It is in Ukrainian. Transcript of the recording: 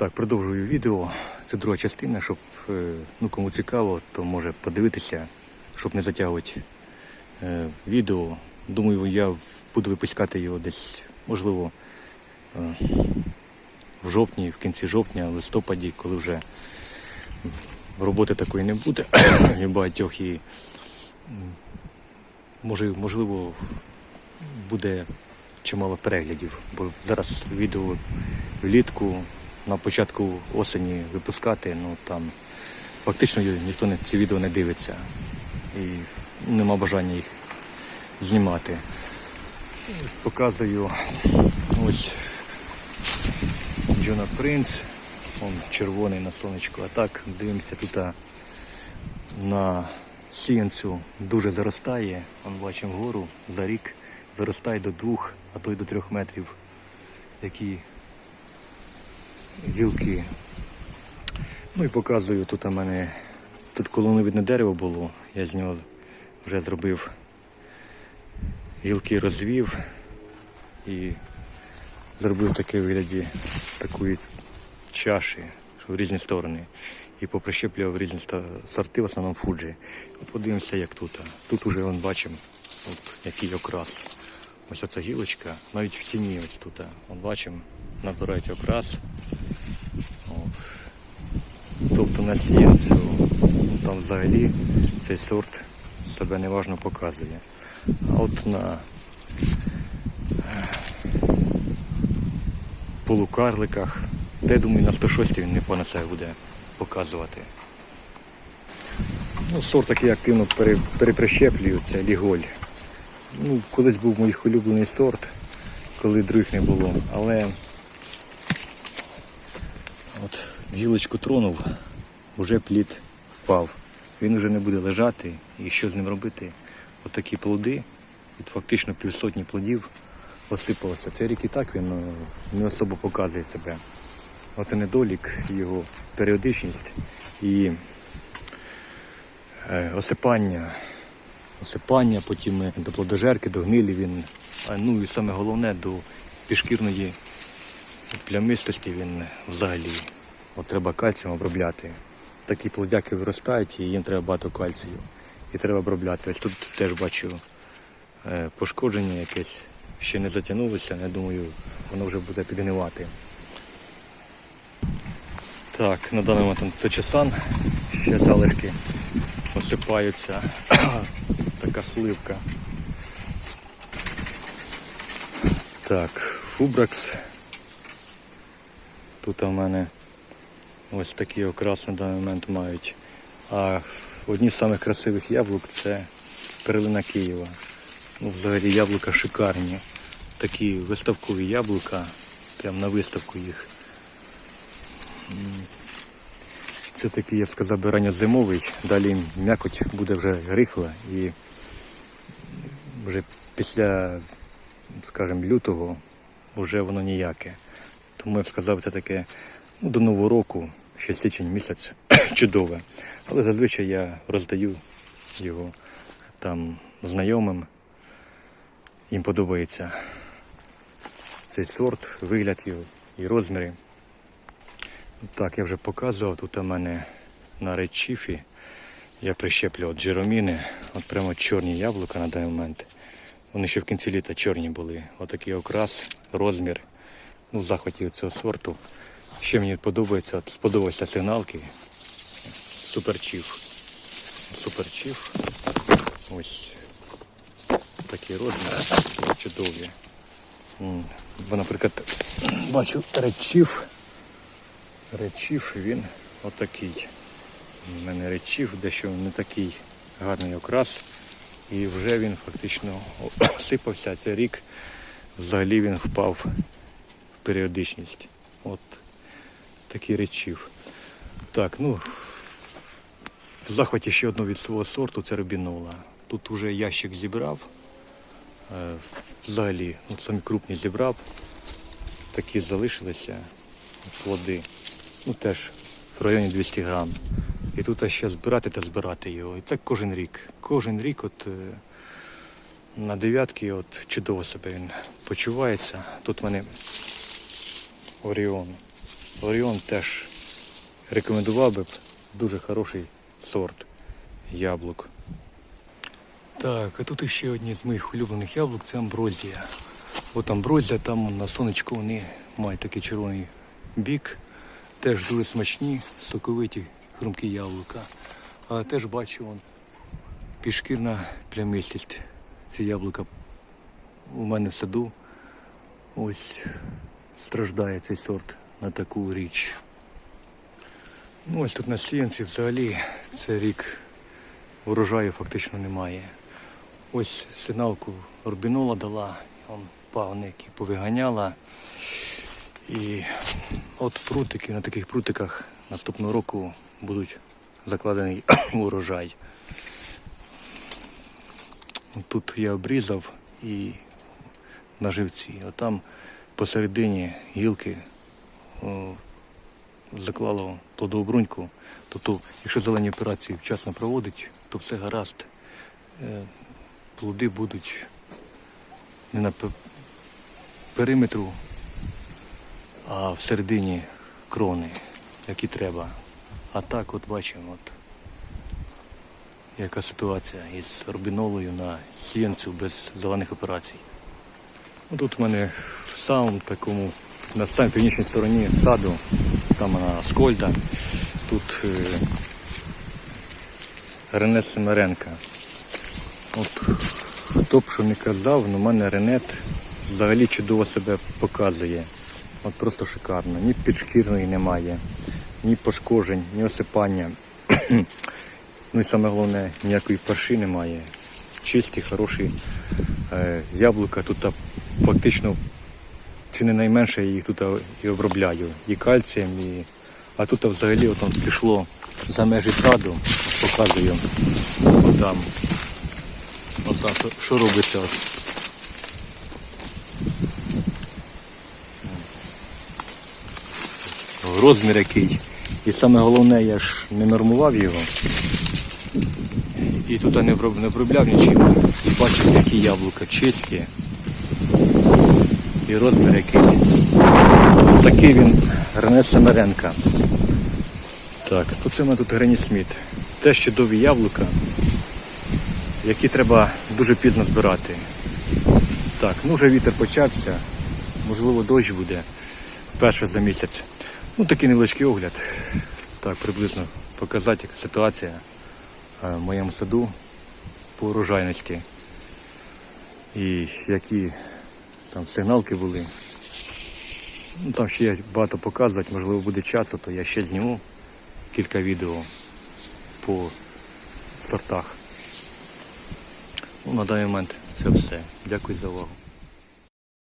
Так, продовжую відео. Це друга частина, щоб е, ну, кому цікаво, то може подивитися, щоб не затягувати е, відео. Думаю, я буду випускати його десь, можливо, е, в жовтні, в кінці жовтня, в листопаді, коли вже роботи такої не буде, і багатьох і може, можливо буде чимало переглядів, бо зараз відео влітку на початку осені випускати, ну там фактично ніхто не, ці відео не дивиться і нема бажання їх знімати. Показую ось Джона Принц, он червоний на сонечку, а так дивимося тут на сіянцю дуже заростає. Он бачимо вгору за рік виростає до двох, а то й до трьох метрів. Які гілки. Ну і показую, тут у мене тут колоновидне дерево було, я з нього вже зробив гілки розвів і зробив таке вигляді такої чаші, що в різні сторони. І поприщеплював різні сорти, в основному фуджі. Подивимося, як тут. Тут уже вон бачимо, який окрас. Ось оця гілочка, навіть в тіні ось тут. Вон бачимо, набирають окрас. Тобто на сіянцю там взагалі цей сорт себе неважно показує. А от на е, полукарликах, я думаю, на 106 він непогано себе буде показувати. Ну, сорт такий активно пере, переприщеплюю, це ліголь. Ну, колись був мій улюблений сорт, коли других не було. Але от гілочку тронув, вже плід впав. Він вже не буде лежати. І що з ним робити? Отакі плоди, от фактично півсотні плодів осипалося. Цей рік і так він ну, не особо показує себе. Оце недолік, його періодичність і е, осипання. Осипання, потім е, до плодожерки, до гнилі він, ну і саме головне до пішкірної плямистості він взагалі. От треба кальцієм обробляти. Такі плодяки виростають і їм треба багато кальцію. І треба обробляти. Ось тут теж бачу е, пошкодження якесь. Ще не затягнулося, я думаю, воно вже буде підгнивати. Так, на даний момент точесан, ще залишки осипаються. така сливка. Так, фубракс. Тут у мене ось такі окрас на даний момент мають. А одні з самих красивих яблук це перлина Києва. Ну, взагалі яблука шикарні. Такі виставкові яблука. Прям на виставку їх. Це такий, я б сказав, би ранньозимовий. Далі м'якоть буде вже рихла і вже після, скажімо, лютого вже воно ніяке. Тому я б сказав, це таке ну, до Нового року, ще січень місяць, чудове. Але зазвичай я роздаю його там знайомим. Їм подобається цей сорт, вигляд його і розміри. Так, я вже показував, тут у мене на редчіфі я прищеплював джероміни, от прямо чорні яблука на даний момент. Вони ще в кінці літа чорні були. Отакий окрас, розмір. Ну, в захваті цього сорту. Ще мені подобається, от сподобався сигналки. Суперчіф. Суперчіф. Ось такий розмір, чудові. Бо, наприклад, бачу редчіф. Редчіф, він отакий. У мене редчіф, дещо не такий гарний окрас. І вже він фактично сипався. Цей рік взагалі він впав в періодичність. От такий редчіф. Так, ну в захваті ще одного від свого сорту це рубінола. Тут уже ящик зібрав. Е, Взагалі, ну, самі крупні зібрав. Такі залишилися плоди. Ну теж в районі 200 грам. І тут ще збирати та збирати його. І так кожен рік. Кожен рік от е, на дев'ятки от чудово себе він почувається. Тут в мене Оріон. Оріон теж рекомендував би. Дуже хороший сорт яблук. Так, а тут ще одні з моїх улюблених яблук це амброзія. От амброзія, там на сонечку вони мають такий червоний бік. Теж дуже смачні, соковиті, хрумкі яблука. А теж бачу вон, пішкірна плямистість. Ці яблука у мене в саду. Ось страждає цей сорт на таку річ. Ну, ось тут на сіянці взагалі це рік урожаю фактично немає. Ось сигналку орбінола дала, он пагоники повиганяла. І от прутики, на таких прутиках наступного року будуть закладений урожай. Тут я обрізав і на живці. Отам посередині гілки заклало плодову бруньку. Тобто, якщо зелені операції вчасно проводить, то все гаразд. Е, Плоди будуть не на периметру, а всередині крони, як і треба. А так от бачимо, от, яка ситуація із орбінолою на сіянцю без зелених операцій. Ну, Тут у мене в самому такому, на самій північній стороні саду, там вона Скольда, тут е, Рене Семеренка. От хто б що не казав, але в мене Ренет взагалі чудово себе показує. От просто шикарно. Ні підшкірної немає, ні пошкоджень, ні осипання. ну і саме головне, ніякої парши немає. Чисті, хороші е, яблука. Тут фактично чи не найменше я їх тут і обробляю. І кальцієм, і... а тут взагалі от, он, пішло за межі саду, показую. Отам. Отак, що- робиться? Розмір який. І саме головне, я ж не нормував його. І тут я не обробляв нічим. Бачите, які яблука чисті. І розмір який. Такий він Рене Семеренка. Так, оце мене тут Грені Сміт. Теж чудові яблука, які треба дуже пізно збирати. Так, ну вже вітер почався, можливо дощ буде перше за місяць. Ну такий невеличкий огляд. Так, приблизно показати, яка ситуація е, в моєму саду по урожайності. І які там сигналки були. Ну, там ще є багато показувати, можливо буде часу, то я ще зніму кілька відео по сортах. Ну, на даний момент це все. Дякую за увагу.